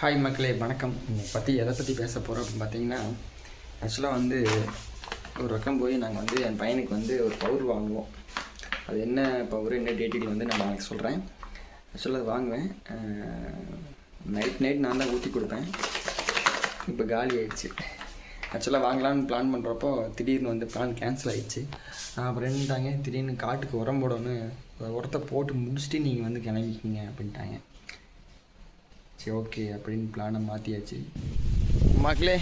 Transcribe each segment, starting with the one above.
Hi மக்களே வணக்கம். பற்றி எதை பற்றி பேச போகிறோம் அப்படின்னு பார்த்தீங்கன்னா ஆக்சுவலாக வந்து ஒரு பக்கம் போய் நாங்கள் வந்து என் பையனுக்கு வந்து ஒரு பவுர் வாங்குவோம். அது என்ன பவுர் என்ன டேட்டில் வந்து நான் நாளைக்கு சொல்கிறேன் ஆக்சுவலாக அது வாங்குவேன். நைட் நைட் நான் தான் ஊற்றி கொடுப்பேன். இப்போ காலி ஆயிடுச்சு. ஆக்சுவலாக வாங்கலாம்னு பிளான் பண்ணுறப்போ திடீர்னு வந்து பிளான் கேன்சல் ஆகிடுச்சு அப்புறம் என்னட்டாங்க திடீர்னு காட்டுக்கு உரம் போடணும் உரத்தை போட்டு முடிச்சுட்டு நீங்கள் வந்து கிளம்பிக்கிங்க அப்படின்ட்டாங்க. சரி ஓகே அப்படின்னு பிளானை மாற்றியாச்சு மக்களே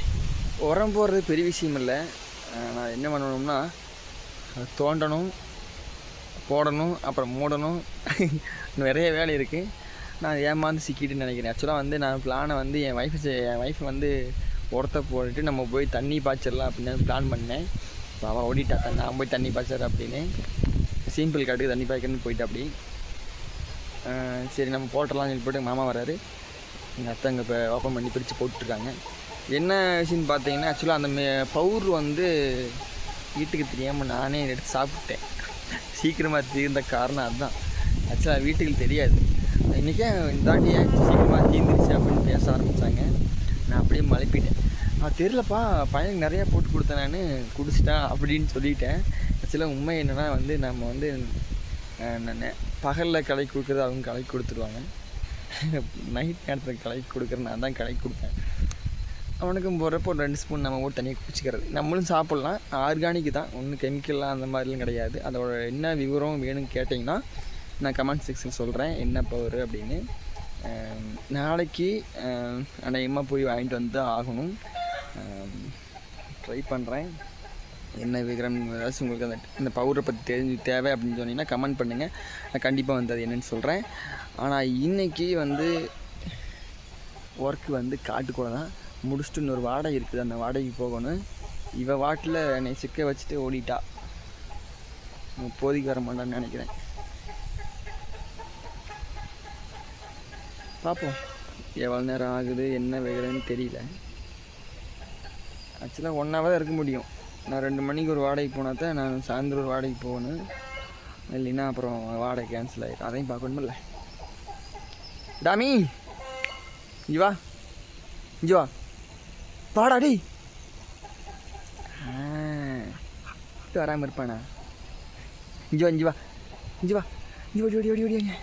உரம் போடுறது பெரிய விஷயம் இல்லை நான் என்ன பண்ணணும்னா தோண்டணும் போடணும் அப்புறம் மூடணும். நிறைய வேலை இருக்குது நான் ஏமாந்து சிக்கிட்டு நினைக்கிறேன். ஆக்சுவலாக வந்து நான் பிளானை வந்து என் ஒய்ஃபு என் ஒய்ஃப் வந்து உரத்தை போட்டுட்டு நம்ம போய் தண்ணி பாய்ச்சிடலாம் அப்படின்னு பிளான் பண்ணேன். இப்போ அவள் ஓடிட்டா நான் போய் தண்ணி பாய்ச்சறேன் அப்படின்னு. சிம்பிள் காட்டுக்கு தண்ணி பாய்க்கணும்னு போயிட்டு அப்படி. சரி நம்ம போட்டலாம் சொல்லி போட்டு மாமா வராரு எங்கள் அத்தை அங்கே இப்போ ஓப்பன் பண்ணி பிரித்து போட்டுருக்காங்க என்ன விஷயம்னு பார்த்தீங்கன்னா ஆக்சுவலாக அந்த மே- பவுர் வந்து வீட்டுக்கு தெரியாமல் நானே எடுத்து சாப்பிட்டேன். சீக்கிரமாக தீர்ந்த காரணம் அதுதான் ஆக்சுவலாக வீட்டுக்கு தெரியாது. இன்றைக்கே இந்தாட்டி ஏன் சீக்கிரமாக தீர்ந்துருச்சு அப்படின்னு பேச ஆரம்பித்தாங்க நான் அப்படியே மலைப்பிட்டேன். நான் தெரிலப்பா பையனுக்கு நிறையா போட்டு கொடுத்தேன் நான். குடிச்சிட்டான் அப்படின்னு சொல்லிட்டேன். ஆக்சுவலாக உண்மை என்னென்னா வந்து நம்ம வந்து பகலில் கலை கொடுக்குறது அவங்க கலை கொடுத்துருவாங்க. நைட் நேரத்தில் கலக்கி கொடுக்குறேன் நான் தான் கலக்கி கொடுப்பேன். அவனுக்கும் போடுறப்போ ஒரு ரெண்டு ஸ்பூன் நம்ம கூட தனியாக குடிச்சிக்கிறது. நம்மளும் சாப்பிட்லாம். ஆர்கானிக் தான். ஒன்றும் கெமிக்கல்லாம் அந்த மாதிரிலாம் கிடையாது. அதோட என்ன விவரம் வேணும்னு கேட்டிங்கன்னா நான் கமெண்ட் செக்ஷன் சொல்கிறேன் என்ன பவர் அப்படின்னு. நாளைக்கு அநேகமாக போய் வாங்கிட்டு வந்து தான் ஆகணும். ட்ரை பண்ணுறேன் என்ன விக்ரம் ஏதாச்சும் உங்களுக்கு அந்த இந்த பவுடரை பற்றி தெரிஞ்சு தேவை அப்படின்னு சொன்னீங்கன்னா கமெண்ட் பண்ணுங்கள் நான் கண்டிப்பாக வந்து அது என்னென்னு சொல்கிறேன் ஆனால் இன்னைக்கு வந்து ஒர்க்கு வந்து காட்டுக்குள்ள தான் முடிச்சுட்டு இன்னொரு வாடகை இருக்குது. அந்த வாடகைக்கு போகணும். இவ வாட்டில் என்னை சிக்க வச்சுட்டு ஓடிட்டா. இப்போதைக்கு வர மாட்டான்னு நினைக்கிறேன். பார்ப்போம் எவ்வளோ நேரம் ஆகுது என்ன வைக்கிறேன்னு தெரியல. ஆக்சுவலாக ஒன் ஹவர் இருக்க முடியும். நான் ரெண்டு மணிக்கு ஒரு வாடகைக்கு போனால் தான் நான் சாயந்தரம் ஒரு வாடகைக்கு போகணும். இல்லைன்னா அப்புறம் வாடகை கேன்சல் ஆகிடும் அதையும் பார்க்கணுமில்ல. டாமி இங்கே வா. இங்கே வா. பாடா டி வராமல் இருப்பானா? இங்கே வா இங்கே வா. இங்கே வா. இங்கே ஓடி ஓடி ஓடி ஓடியாங்க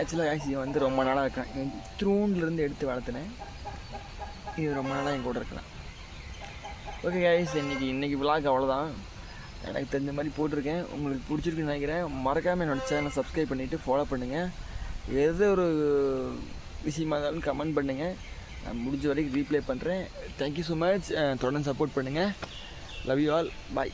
ஆக்சுவலாக ஆக்சி வந்து ரொம்ப நாளாக இருக்கேன். த்ரூன்லேருந்து எடுத்து வளர்த்துனேன். இது ரொம்ப நாளாக என் கூட இருக்கலாம். ஓகே கைஸ் இன்னைக்கு இன்றைக்கி விளாக் அவ்வளோதான் எனக்கு தெரிஞ்ச மாதிரி போட்டிருக்கேன். உங்களுக்கு பிடிச்சிருக்குன்னு நினைக்கிறேன். மறக்காமல் என்னோட சேனலை சப்ஸ்கிரைப் பண்ணிவிட்டு ஃபாலோ பண்ணுங்கள் எது ஒரு விஷயமா இருந்தாலும் கமெண்ட் பண்ணுங்கள் நான் முடிஞ்ச வரைக்கும் ரீப்ளை பண்ணுறேன் தேங்க்யூ ஸோ மச் தொடர்ந்து சப்போர்ட் பண்ணுங்கள் லவ் யூ ஆல் பாய்